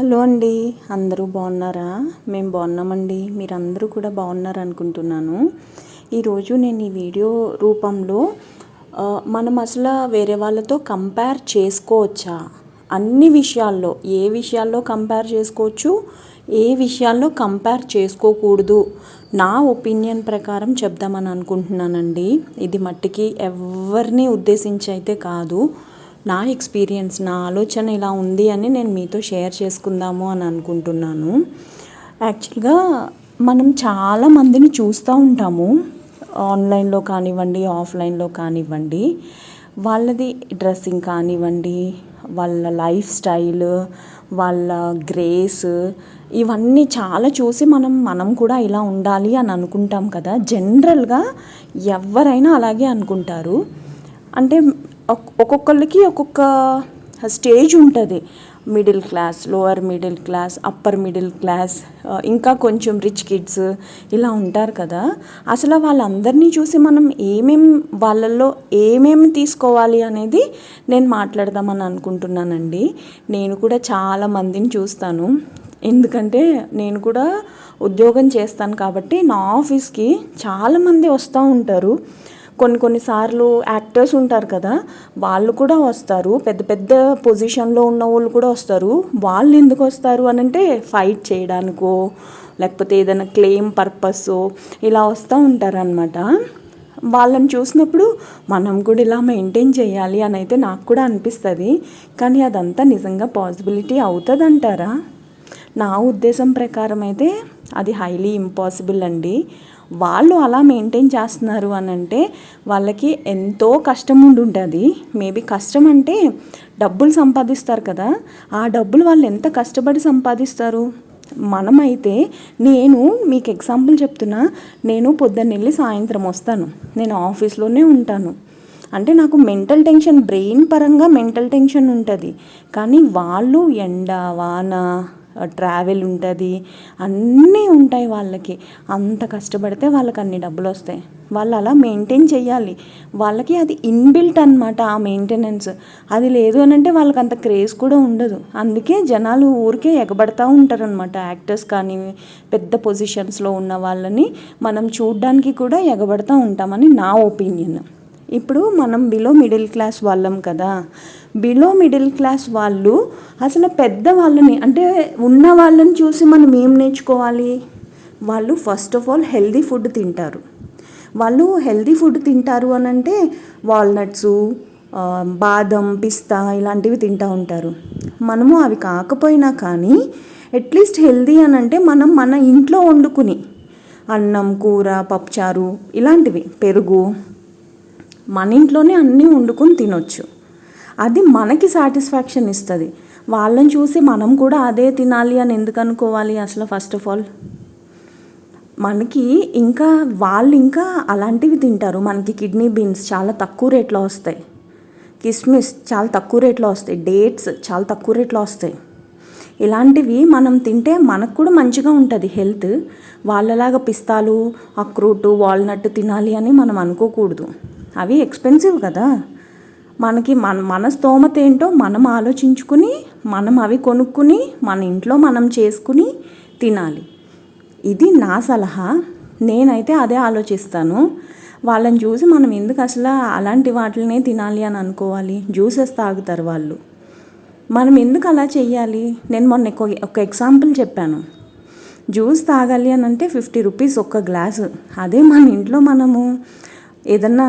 Hello అండి అందరూ బాగున్నారా? మేము బాగున్నామండి మీరందరూ కూడా బాగున్నారు అనుకుంటున్నాను ఈరోజు నేను ఈ వీడియో రూపంలో మనం అసలు వేరే వాళ్ళతో కంపేర్ చేసుకోవచ్చా? అన్ని విషయాల్లో ఏ విషయాల్లో కంపేర్ చేసుకోవచ్చు ఏ విషయాల్లో కంపేర్ చేసుకోకూడదు? నా ఒపీనియన్ ప్రకారం చెప్దామని అనుకుంటున్నానండి. ఇది మట్టికి ఎవరిని ఉద్దేశించి అయితే కాదు నా ఎక్స్పీరియన్స్ నా ఆలోచన ఇలా ఉంది అని నేను మీతో షేర్ చేసుకుందాము అని అనుకుంటున్నాను. యాక్చువల్గా మనం చాలా మందిని చూస్తూ ఉంటాము. ఆన్లైన్లో కానివ్వండి ఆఫ్లైన్లో కానివ్వండి. వాళ్ళది డ్రెస్సింగ్ కానివ్వండి వాళ్ళ లైఫ్ స్టైల్ వాళ్ళ గ్రేస్ ఇవన్నీ చాలా చూసి మనం మనం కూడా ఇలా ఉండాలి అని అనుకుంటాం కదా. జనరల్గా ఎవరైనా అలాగే అనుకుంటారు. అంటే ఒక్కొక్కళ్ళకి ఒక్కొక్క స్టేజ్ ఉంటుంది. Middle class lower middle class upper middle class ఇంకా కొంచెం రిచ్ కిడ్స్ ఇలా ఉంటారు కదా. అసలు వాళ్ళందరినీ చూసి మనం ఏమేం వాళ్ళల్లో ఏమేమి తీసుకోవాలి అనేది నేను మాట్లాడదామని అనుకుంటున్నానండి. నేను కూడా చాలా మందిని చూస్తాను. ఎందుకంటే నేను కూడా ఉద్యోగం చేస్తాను కాబట్టి నా ఆఫీస్కి చాలామంది వస్తూ ఉంటారు. కొన్ని కొన్నిసార్లు యాక్టర్స్ ఉంటారు కదా వాళ్ళు కూడా వస్తారు. పెద్ద పెద్ద పొజిషన్లో ఉన్న వాళ్ళు కూడా వస్తారు. వాళ్ళు ఎందుకు వస్తారు అని అంటే ఫైట్ చేయడానికో లేకపోతే ఏదైనా క్లెయిమ్ పర్పస్ ఇలా వస్తూ ఉంటారనమాట వాళ్ళని చూసినప్పుడు మనం కూడా ఇలా మెయింటైన్ చేయాలి అని అయితే నాకు కూడా అనిపిస్తుంది. కానీ అదంతా నిజంగా పాసిబిలిటీ అవుతుంది అంటారా నా ఉద్దేశం ప్రకారం అయితే అది హైలీ ఇంపాసిబుల్ అండి. వాళ్ళు అలా మెయింటైన్ చేస్తున్నారు అని అంటే వాళ్ళకి ఎంతో కష్టం ఉండి ఉంటుంది మేబీ కష్టం అంటే డబ్బులు సంపాదిస్తారు కదా. ఆ డబ్బులు వాళ్ళు ఎంత కష్టపడి సంపాదిస్తారు? మనమైతే నేను మీకు ఎగ్జాంపుల్ చెప్తున్నా. నేను పొద్దున్న వెళ్ళి సాయంత్రం వస్తాను. నేను ఆఫీస్లోనే ఉంటాను. అంటే నాకు మెంటల్ టెన్షన్ బ్రెయిన్ పరంగా మెంటల్ టెన్షన్ ఉంటుంది. కానీ వాళ్ళు ఎండ వాన ట్రావెల్ ఉంటుంది. అన్నీ ఉంటాయి వాళ్ళకి. అంత కష్టపడితే వాళ్ళకి అన్ని డబ్బులు వస్తాయి. వాళ్ళు అలా మెయింటైన్ చేయాలి వాళ్ళకి అది ఇన్బిల్ట్ అనమాట ఆ మెయింటెనెన్స్ అది లేదు అని అంటే వాళ్ళకి అంత క్రేజ్ కూడా ఉండదు. అందుకే జనాలు ఊరికే ఎగబడతా ఉంటారనమాట యాక్టర్స్ కానీ పెద్ద పొజిషన్స్లో ఉన్న వాళ్ళని మనం చూడ్డానికి కూడా ఎగబడతా ఉంటామని నా ఒపీనియన్ ఇప్పుడు మనం బిలో మిడిల్ క్లాస్ వాళ్ళం కదా. బిలో మిడిల్ క్లాస్ వాళ్ళు అసలు పెద్ద వాళ్ళని అంటే ఉన్న వాళ్ళని చూసి మనం ఏం నేర్చుకోవాలి? వాళ్ళు first of all healthy food తింటారు. వాళ్ళు హెల్దీ ఫుడ్ తింటారు అని అంటే వాల్నట్స్ బాదం పిస్తా ఇలాంటివి తింటూ ఉంటారు. మనము అవి కాకపోయినా కానీ అట్లీస్ట్ హెల్దీ అని అంటే మనం మన ఇంట్లో వండుకుని అన్నం కూర పప్పుచారు ఇలాంటివి పెరుగు మన ఇంట్లోనే అన్నీ వండుకొని తినొచ్చు. అది మనకి సాటిస్ఫాక్షన్ ఇస్తుంది. వాళ్ళని చూసి మనం కూడా అదే తినాలి అని ఎందుకు అనుకోవాలి అసలు ఫస్ట్ ఆఫ్ ఆల్ మనకి ఇంకా వాళ్ళు ఇంకా అలాంటివి తింటారు. మనకి కిడ్నీ బీన్స్ చాలా తక్కువ రేట్లో వస్తాయి. కిస్మిస్ చాలా తక్కువ రేట్లో వస్తాయి. డేట్స్ చాలా తక్కువ రేట్లో వస్తాయి. ఇలాంటివి మనం తింటే మనకు కూడా మంచిగా ఉంటుంది హెల్త్. వాళ్ళలాగా పిస్తాలు అక్రూటు వాల్నట్ తినాలి అని మనం అనుకోకూడదు. అవి ఎక్స్పెన్సివ్ కదా. మనకి మన మన స్తోమత ఏంటో మనం ఆలోచించుకుని మనం అవి కొనుక్కుని మన ఇంట్లో మనం చేసుకుని తినాలి. ఇది నా సలహా. నేనైతే అదే ఆలోచిస్తాను. వాళ్ళని చూసి మనం ఎందుకు అసలు అలాంటి వాటినే తినాలి అని అనుకోవాలి. జ్యూసెస్ తాగుతారు వాళ్ళు. మనం ఎందుకు అలా చెయ్యాలి? నేను మొన్న ఒక- ఒక ఎగ్జాంపుల్ చెప్పాను. జ్యూస్ తాగాలి అని అంటే ఫిఫ్టీ రూపీస్ ఒక్క గ్లాసు. అదే మన ఇంట్లో మనము ఏదన్నా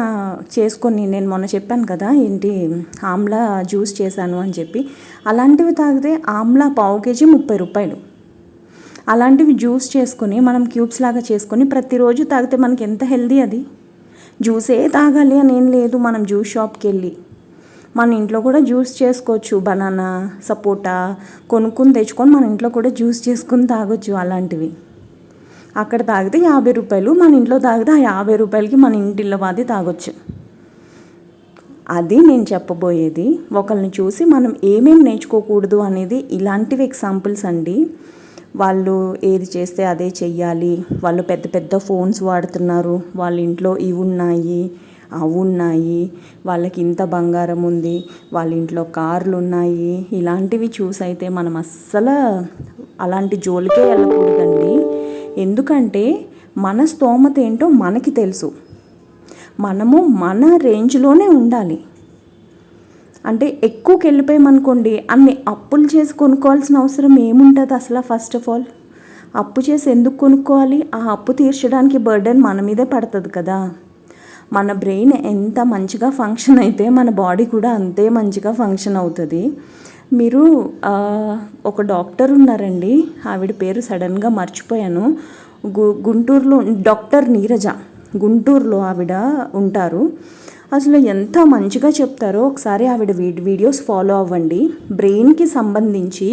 చేసుకొని నేను మొన్న చెప్పాను కదా ఏంటి ఆమ్లా జ్యూస్ చేశాను అని చెప్పి. అలాంటివి తాగితే ఆమ్లా పావు కేజీ ముప్పై రూపాయలు. అలాంటివి జ్యూస్ చేసుకుని మనం క్యూబ్స్ లాగా చేసుకొని ప్రతిరోజు తాగితే మనకి ఎంత హెల్దీ అది? జ్యూసే తాగాలి అని ఏం లేదు మనం జ్యూస్ షాప్కి వెళ్ళి. మన ఇంట్లో కూడా జ్యూస్ చేసుకోవచ్చు బనానా సపోటా కొనుక్కుని తెచ్చుకొని మన ఇంట్లో కూడా జ్యూస్ చేసుకుని తాగొచ్చు అలాంటివి. అక్కడ తాగితే యాభై రూపాయలు మన ఇంట్లో తాగితే ఆ యాభై రూపాయలకి మన ఇంటిలో బాది తాగొచ్చు. అది నేను చెప్పబోయేది ఒకరిని చూసి మనం ఏమేమి నేర్చుకోకూడదు అనేది ఇలాంటివి ఎగ్జాంపుల్స్ అండి. వాళ్ళు ఏది చేస్తే అదే చెయ్యాలి వాళ్ళు పెద్ద పెద్ద ఫోన్స్ వాడుతున్నారు వాళ్ళ ఇంట్లో ఇవి ఉన్నాయి అవి ఉన్నాయి వాళ్ళకి ఇంత బంగారం ఉంది వాళ్ళ ఇంట్లో కార్లు ఉన్నాయి ఇలాంటివి చూసైతే మనం అస్సలు అలాంటి జోలికే వెళ్ళకూడదండి. ఎందుకంటే మన స్తోమత ఏంటో మనకి తెలుసు. మనము మన రేంజ్లోనే ఉండాలి. అంటే ఎక్కువకి వెళ్ళిపోయామనుకోండి అన్ని అప్పులు చేసి కొనుక్కోవాల్సిన అవసరం ఏముంటుంది అసలు ఫస్ట్ ఆఫ్ ఆల్ అప్పు చేసి ఎందుకు కొనుక్కోవాలి? ఆ అప్పు తీర్చడానికి బర్డెన్ మన మీదే పడుతుంది కదా. మన బ్రెయిన్ ఎంత మంచిగా ఫంక్షన్ అయితే మన బాడీ కూడా అంతే మంచిగా ఫంక్షన్ అవుతుంది. మీరు ఒక డాక్టర్ ఉన్నారండి. ఆవిడ పేరు సడన్గా మర్చిపోయాను. గు గుంటూరులో డాక్టర్ నీరజ. గుంటూరులో ఆవిడ ఉంటారు. అసలు ఎంత మంచిగా చెప్తారో ఒకసారి ఆవిడ వీడియోస్ ఫాలో అవ్వండి. బ్రెయిన్కి సంబంధించి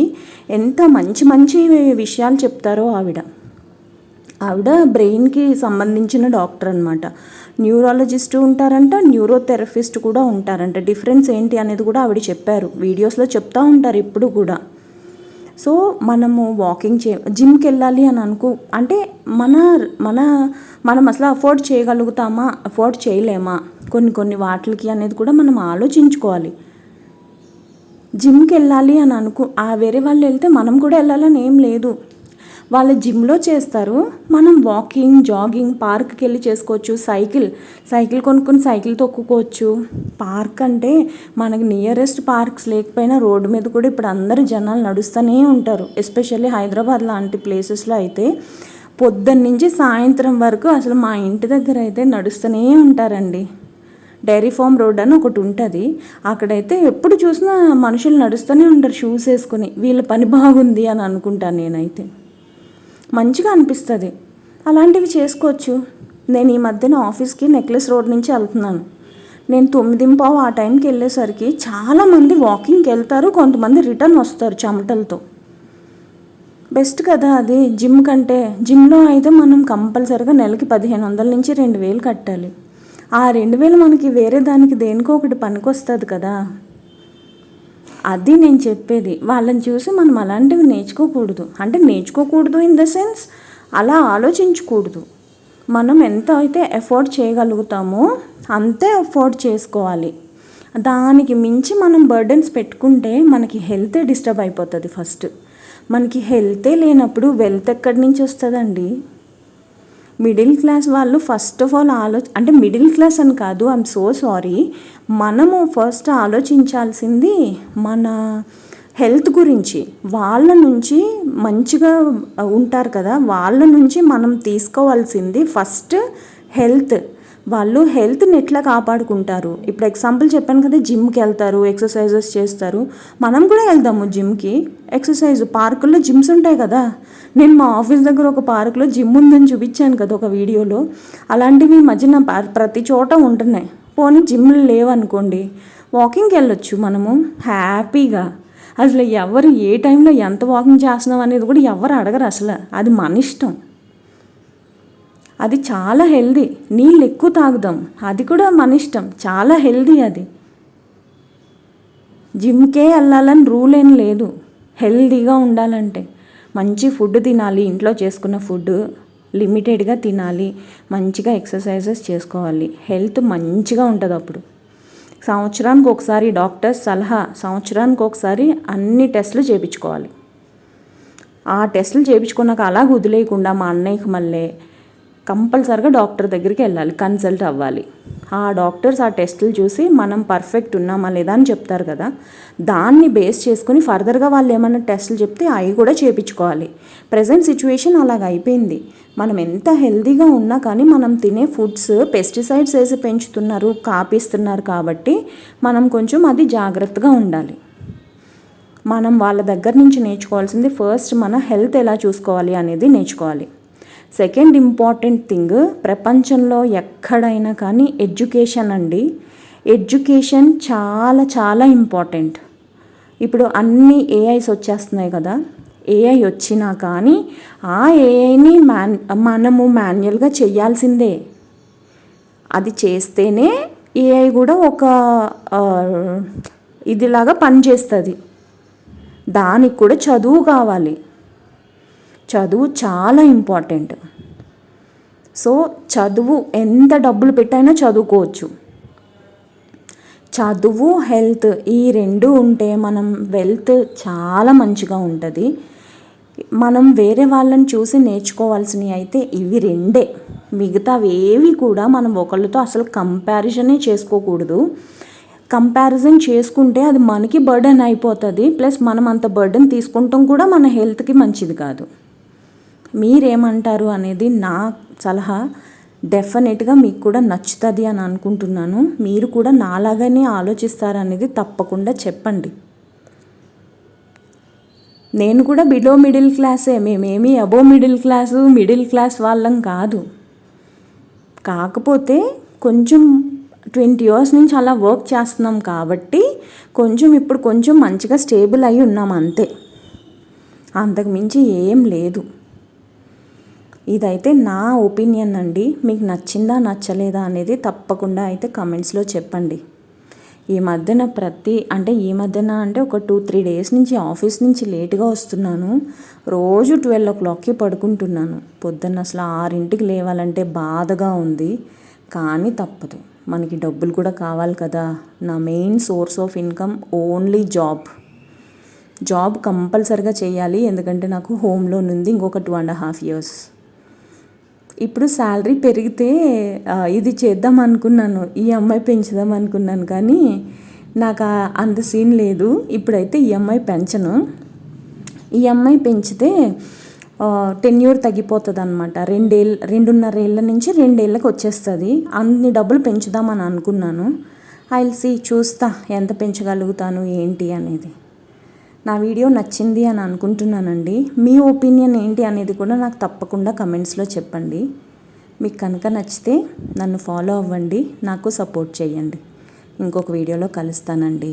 ఎంత మంచి మంచి విషయాలు చెప్తారో ఆవిడ. ఆవిడ బ్రెయిన్కి సంబంధించిన డాక్టర్ అనమాట న్యూరాలజిస్ట్ ఉంటారంట న్యూరోథెరపిస్ట్ కూడా ఉంటారంట. డిఫరెన్స్ ఏంటి అనేది కూడా ఆవిడ చెప్పారు. వీడియోస్లో చెప్తూ ఉంటారు ఎప్పుడు కూడా. సో మనము వాకింగ్ చే జిమ్కి వెళ్ళాలి అని అనుకో అంటే మన మన మనం అసలు అఫోర్డ్ చేయగలుగుతామా? అఫోర్డ్ చేయలేమా? కొన్ని కొన్ని వాటికి అనేది కూడా మనం ఆలోచించుకోవాలి. జిమ్కి వెళ్ళాలి అని అనుకో ఆ వేరే వాళ్ళు వెళ్తే మనం కూడా వెళ్ళాలని ఏం లేదు. వాళ్ళ జిమ్లో చేస్తారు. మనం వాకింగ్ జాగింగ్ పార్క్కి వెళ్ళి చేసుకోవచ్చు. సైకిల్ సైకిల్ కొనుక్కొని సైకిల్ తొక్కుకోవచ్చు. పార్క్ అంటే మనకి నియరెస్ట్ పార్క్స్ లేకపోయినా రోడ్డు మీద కూడా ఇప్పుడు అందరు జనాలు నడుస్తూనే ఉంటారు. ఎస్పెషల్లీ హైదరాబాద్ లాంటి ప్లేసెస్లో అయితే పొద్దున్న నుంచి సాయంత్రం వరకు అసలు మా ఇంటి దగ్గర అయితే నడుస్తూనే ఉంటారండి. డైరీ ఫామ్ రోడ్ అని ఒకటి ఉంటుంది. అక్కడైతే ఎప్పుడు చూసినా మనుషులు నడుస్తూనే ఉంటారు షూస్ వేసుకొని. వీళ్ళ పని బాగుంది అని అనుకుంటాను నేనైతే. మంచిగా అనిపిస్తుంది. అలాంటివి చేసుకోవచ్చు. నేను ఈ మధ్యన ఆఫీస్కి నెక్లెస్ రోడ్ నుంచి వెళ్తున్నాను. నేను తొమ్మిదింపావు ఆ టైంకి వెళ్ళేసరికి చాలామంది వాకింగ్కి వెళ్తారు కొంతమంది రిటర్న్ వస్తారు చెమటలతో. బెస్ట్ కదా అది జిమ్ కంటే. జిమ్లో అయితే మనం కంపల్సరిగా నెలకి పదిహేను వందల నుంచి రెండు వేలు కట్టాలి. ఆ రెండు వేలు మనకి వేరే దానికి దేనికో ఒకటి పనికొస్తుంది కదా. అది నేను చెప్పేది. వాళ్ళని చూసి మనం అలాంటివి నేర్చుకోకూడదు. అంటే నేర్చుకోకూడదు ఇన్ ద సెన్స్ అలా ఆలోచించకూడదు. మనం ఎంత అయితే ఎఫోర్డ్ చేయగలుగుతామో అంతే ఎఫోర్డ్ చేసుకోవాలి. దానికి మించి మనం బర్డెన్స్ పెట్టుకుంటే మనకి హెల్తే డిస్టర్బ్ అయిపోతుంది ఫస్ట్ మనకి హెల్తే లేనప్పుడు వెల్త్ ఎక్కడి నుంచి వస్తుందండి? మిడిల్ క్లాస్ వాళ్ళు ఫస్ట్ ఆఫ్ ఆల్ ఆలో అంటే మిడిల్ క్లాస్ అని కాదు ఐఎమ్ సో సారీ. మనము ఫస్ట్ ఆలోచించాల్సింది మన హెల్త్ గురించి. వాళ్ళ నుంచి మంచిగా ఉంటారు కదా వాళ్ళ నుంచి మనం తీసుకోవాల్సింది ఫస్ట్ హెల్త్. వాళ్ళు హెల్త్ని ఎట్లా కాపాడుకుంటారు? ఇప్పుడు ఎగ్జాంపుల్ చెప్పాను కదా జిమ్కి వెళ్తారు ఎక్సర్సైజెస్ చేస్తారు. మనం కూడా వెళ్దాము జిమ్కి ఎక్సర్సైజ్ పార్కుల్లో జిమ్స్ ఉంటాయి కదా. నేను మా ఆఫీస్ దగ్గర ఒక పార్కులో జిమ్ ఉందని చూపించాను కదా ఒక వీడియోలో. అలాంటివి మధ్యన ప్రతి చోట ఉంటున్నాయి. పోనీ జిమ్లు లేవనుకోండి వాకింగ్కి వెళ్ళొచ్చు మనము. హ్యాపీగా. అసలు ఎవరు ఏ టైంలో ఎంత వాకింగ్ చేస్తున్నాం అనేది కూడా ఎవరు అడగరు అసలు. అది మన ఇష్టం. అది చాలా హెల్దీ. నీళ్ళు ఎక్కువ తాగుదాం. అది కూడా మన ఇష్టం. చాలా హెల్దీ అది. జిమ్కే వెళ్ళాలని రూల్ ఏం లేదు. హెల్దీగా ఉండాలంటే మంచి ఫుడ్ తినాలి. ఇంట్లో చేసుకున్న ఫుడ్ లిమిటెడ్గా తినాలి. మంచిగా ఎక్సర్సైజెస్ చేసుకోవాలి. హెల్త్ మంచిగా ఉంటుంది అప్పుడు. సంవత్సరానికి ఒకసారి డాక్టర్ సలహా సంవత్సరానికి ఒకసారి అన్ని టెస్టులు చేయించుకోవాలి ఆ టెస్టులు చేయించుకున్నాక అలా వదిలేయకుండా మా అన్నయ్యకి మళ్ళీ కంపల్సరిగా డాక్టర్ దగ్గరికి వెళ్ళాలి కన్సల్ట్ అవ్వాలి. ఆ డాక్టర్స్ ఆ టెస్టులు చూసి మనం పర్ఫెక్ట్ ఉన్నామా లేదా అని చెప్తారు కదా. దాన్ని బేస్ చేసుకుని ఫర్దర్గా వాళ్ళు ఏమైనా టెస్టులు చెప్తే అవి కూడా చేయించుకోవాలి ప్రజెంట్ సిచ్యువేషన్ అలాగ అయిపోయింది. మనం ఎంత హెల్దీగా ఉన్నా కానీ మనం తినే ఫుడ్స్ పెస్టిసైడ్స్ వేసి పెంచుతున్నారు కాపిస్తున్నారు కాబట్టి మనం కొంచెం అది జాగ్రత్తగా ఉండాలి. మనం వాళ్ళ దగ్గర నుంచి నేర్చుకోవాల్సింది ఫస్ట్ మన హెల్త్ ఎలా చూసుకోవాలి అనేది నేర్చుకోవాలి. సెకండ్ ఇంపార్టెంట్ థింగ్ ప్రపంచంలో ఎక్కడైనా కానీ ఎడ్యుకేషన్ అండి. ఎడ్యుకేషన్ చాలా చాలా ఇంపార్టెంట్. ఇప్పుడు అన్ని ఏఐస్ వచ్చేస్తున్నాయి కదా. ఏఐ వచ్చినా కానీ ఆ ఏఐని మ్యాన్ మనము మాన్యువల్గా చేయాల్సిందే. అది చేస్తేనే ఏఐ కూడా ఒక ఇదిలాగా పనిచేస్తుంది. దానికి కూడా చదువు కావాలి. చదువు చాలా ఇంపార్టెంట్. సో చదువు ఎంత డబ్బులు పెట్టైనా చదువుకోవచ్చు. చదువు హెల్త్ ఈ రెండు ఉంటే మనం వెల్త్ చాలా మంచిగా ఉంటుంది. మనం వేరే వాళ్ళని చూసి నేర్చుకోవాల్సినవి అయితే ఇవి రెండే. మిగతావి ఏవి కూడా మనం ఒకళ్ళతో అసలు కంపారిజనే చేసుకోకూడదు. కంపారిజన్ చేసుకుంటే అది మనకి బర్డెన్ అయిపోతుంది. ప్లస్ మనం అంత బర్డెన్ తీసుకుంటాం కూడా మన హెల్త్కి మంచిది కాదు. మీరేమంటారు అనేది నా సలహా. డెఫినెట్గా మీకు కూడా నచ్చుతుంది అని అనుకుంటున్నాను. మీరు కూడా నాలాగానే ఆలోచిస్తారనేది తప్పకుండా చెప్పండి. నేను కూడా బిలో మిడిల్ క్లాసే మేమేమి above middle class middle class వాళ్ళం కాదు. కాకపోతే కొంచెం ట్వంటీ ఇయర్స్ నుంచి అలా వర్క్ చేస్తున్నాం కాబట్టి కొంచెం ఇప్పుడు కొంచెం మంచిగా స్టేబుల్ అయి ఉన్నాం అంతే. అంతకు మించి ఏం లేదు. ఇదైతే నా ఒపీనియన్ అండి. మీకు నచ్చిందా నచ్చలేదా అనేది తప్పకుండా అయితే కమెంట్స్లో చెప్పండి. ఈ మధ్యన ప్రతి అంటే ఈ మధ్యన అంటే ఒక టూ త్రీ డేస్ నుంచి ఆఫీస్ నుంచి లేట్గా వస్తున్నాను. రోజు ట్వెల్వ్ ఓ క్లాక్కి పడుకుంటున్నాను. పొద్దున్న అసలు ఆరింటికి లేవాలంటే బాధగా ఉంది. కానీ తప్పదు. మనకి డబ్బులు కూడా కావాలి కదా. నా main source of income only job. Job కంపల్సరిగా చేయాలి. ఎందుకంటే నాకు హోమ్ లోన్ ఉంది ఇంకొక టూ అండ్ హాఫ్ ఇయర్స్. ఇప్పుడు శాలరీ పెరిగితే ఇది చేద్దాం అనుకున్నాను ఈ అమ్మాయి పెంచుదాం అనుకున్నాను కానీ నాకు అంత సీన్ లేదు. ఇప్పుడైతే ఈఎంఐ పెంచను. ఈఎంఐ పెంచితే టెన్యూర్ తగ్గిపోతుంది అనమాట రెండేళ్ళ రెండున్నర ఏళ్ళ నుంచి రెండేళ్ళకి వచ్చేస్తుంది. అన్ని డబ్బులు పెంచుదామని అనుకున్నాను. ఐల్సి చూస్తా ఎంత పెంచగలుగుతాను ఏంటి అనేది. నా వీడియో నచ్చింది అని అనుకుంటున్నానండి. మీ ఒపీనియన్ ఏంటి అనేది కూడా నాకు తప్పకుండా కమెంట్స్లో చెప్పండి. మీకు కనుక నచ్చితే నన్ను ఫాలో అవ్వండి నాకు సపోర్ట్ చేయండి. ఇంకొక వీడియోలో కలుస్తానండి.